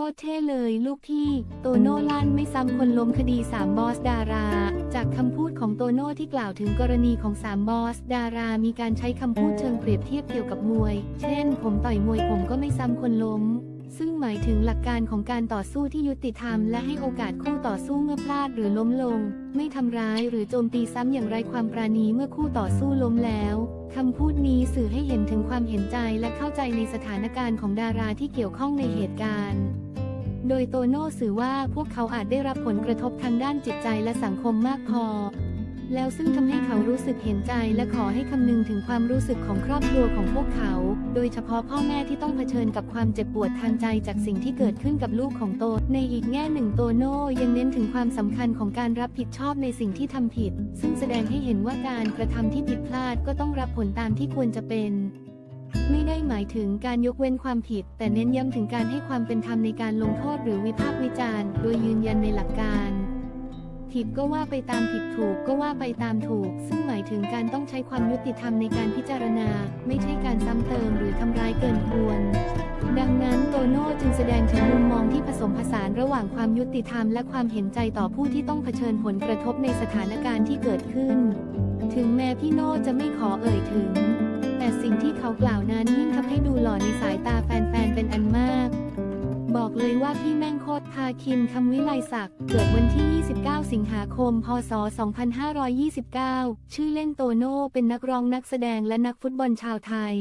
คตรเท่เลยลูกพี่ โตโน่ลั่นไม่ซ้ำคนล้มคดี 3 บอสดารา จากคำพูดของโตโน่ที่กล่าวถึงกรณีของ 3 บอส ดารา มีการใช้คำพูดเชิงเปรียบเทียบเกี่ยวกับมวย เช่น ผมต่อยมวยผมก็ไม่ซ้ำคนล้ม ซึ่งหมายถึงหลักการของการต่อสู้ที่ยุติธรรม และให้โอกาสคู่ต่อสู้เมื่อพลาดหรือล้มลง ไม่ทำร้ายหรือโจมตีซ้ำอย่างไรความปราณีเมื่อคู่ต่อสู้ล้มแล้วคำพูดนี้สื่อให้เห็นถึงความเห็นใจและเข้าใจในสถานการณ์ของดาราที่เกี่ยวข้องในเหตุการณ์ โดยโตโน่สื่อว่าพวกเขาอาจได้รับผลกระทบทางด้านจิตใจและสังคมมากพอ แล้วซึ่งทำให้เขารู้สึกเห็นใจและขอให้คำนึงถึงความรู้สึกของครอบครัวของพวกเขา โดยเฉพาะพ่อแม่ที่ต้องเผชิญกับความเจ็บปวดทางใจจากสิ่งที่เกิดขึ้นกับลูกของโต ในอีกแง่หนึ่งโตโน่ยังเน้นถึงความสำคัญของการรับผิดชอบในสิ่งที่ทำผิด ซึ่งแสดงให้เห็นว่าการกระทำที่ผิดพลาดก็ต้องรับผลตามที่ควรจะเป็น ไม่ได้หมายถึงการยกเว้นความผิด แต่เน้นย้ำถึงการให้ความเป็นธรรมในการลงโทษหรือวิพากษ์วิจารณ์ โดยยืนยันในหลักการผิดก็ว่าไปตามผิดถูกก็ว่าไปตามถูก ซึ่งหมายถึงการต้องใช้ความยุติธรรมในการพิจารณา ไม่ใช่การซ้ำเติมหรือทำร้ายเกินควร ดังนั้นโตโน่จึงแสดงถึงมุมมองที่ผสมผสานระหว่างความยุติธรรมและความเห็นใจต่อผู้ที่ต้องเผชิญผลกระทบในสถานการณ์ที่เกิดขึ้น ถึงแม้พี่โน่จะไม่ขอเอ่ยถึง สิ่งที่เขากล่าวนั้นยิ่งทำให้ดูหล่อในสายตาแฟนๆ เป็นอันมาก บอกเลยว่าพี่แม่งโคตรพาคินคำวิไลศักดิ์เกิดวันที่ 29 สิงหาคม พศ 2529 ชื่อเล่นโตโน่เป็นนักร้องนักแสดงและนักฟุตบอลชาวไทย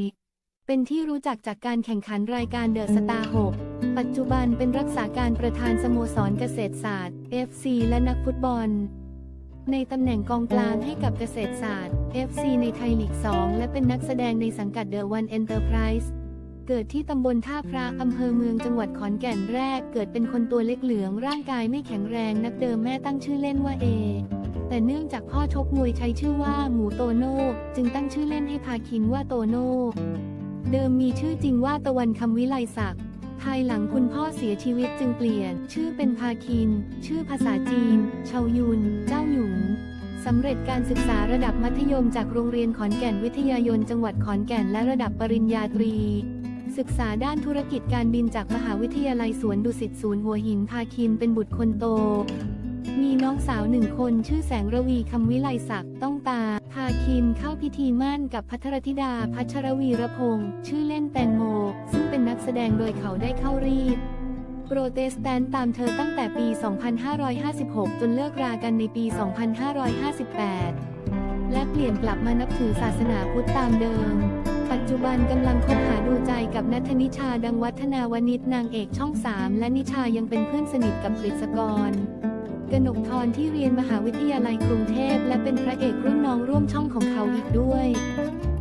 เป็นที่รู้จักจากการแข่งขันรายการเดอะสตาร์6ปัจจุบันเป็นรักษาการประธานสโมสรเกษตรศาสตร์ FC และนักฟุตบอล ในตำแหน่งกองกลางให้กับเกษตรศาสตร์ FC ในไทยลีก 2 และเป็นนักแสดงในสังกัด The One Enterprise เกิดที่ตำบลท่าพระอำเภอเมืองจังหวัดขอนแก่นแรก เกิดเป็นคนตัวเล็กเหลืองร่างกายไม่แข็งแรงนักเดิมแม่ตั้งชื่อเล่นว่าเอ แต่เนื่องจากพ่อชกมวยใช้ชื่อว่าหมูโตโน่จึงตั้งชื่อเล่นให้พาคินว่าโตโน่เดิมมีชื่อจริงว่าตะวันคำวิไลศักดิ์ ภายหลังคุณพ่อเสียชีวิตจึงเปลี่ยน ชื่อเป็นพาคิน ชื่อภาษาจีน เชายุน เจ้าหยุงสำเร็จการศึกษาระดับมัธยมจากโรงเรียนขอนแก่นวิทยายนจังหวัดขอนแก่นและระดับปริญญาตรี ศึกษาด้านธุรกิจการบินจากมหาวิทยาลัยสวนดุสิตศูนย์หัวหินพาคินเป็นบุตรคนโต มีน้องสาวหนึ่งคนชื่อแสงระวีคำวิไลศักดิ์ต้องตา พาคินเข้าพิธีมั่นกับพัทรธิดาพัชรวีระพงษ์ชื่อเล่นแตงโม ซึ่งเป็นนักแสดงโดยเขาได้เข้ารีดโปรเตสแตนต์ตามเธอตั้งแต่ปี 2556 จนเลิกรากันในปี 2558 และเปลี่ยนกลับมานับถือศาสนาพุทธตามเดิม ปัจจุบันกำลังคบหาดูใจกับนัทนิชาดังวัฒนาวนิชนางเอกช่อง 3 และนิชายังเป็นเพื่อนสนิทกับกฤษกร กนกทรที่เรียนมหาวิทยาลัยกรุงเทพและเป็นพระเอกรุ่นน้องร่วมช่องของเขาอีกด้วย